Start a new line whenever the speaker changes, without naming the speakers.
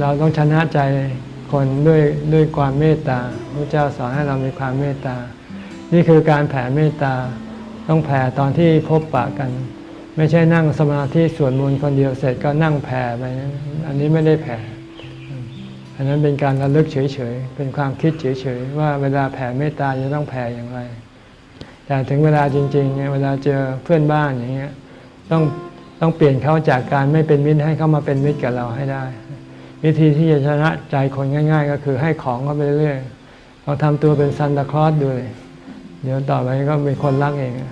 เราต้องชนะใจคนด้วยด้วยความเมตตาพระเจ้าสอนให้เรามีความเมตตา นี่คือการแผ่เมตตา ต้องแผ่ตอนที่พบปะกัน ไม่ใช่นั่งสมาธิสวดมนต์คนเดียวเสร็จก็นั่งแผ่ไปนะอันนี้ไม่ได้แผ่อันนั้นเป็นการระลึกเฉยๆ เป็นความคิดเฉยๆ ว่าเวลาแผ่เมตตาจะต้องแผ่อย่างไร แต่ถึงเวลาจริงๆเนี่ยเวลาเจอเพื่อนบ้านอย่างเงี้ยต้องต้องเปลี่ยนเขาจากการไม่เป็นมิตรให้เขามาเป็นมิตรกับเราให้ได้ วิธีที่จะชนะใจคนง่าย ๆ ก็คือให้ของเขาไปเรื่อยเราทำตัวเป็นซันตาคลอสดูเลย เดี๋ยวต่อไปก็เป็นคนรักเองอ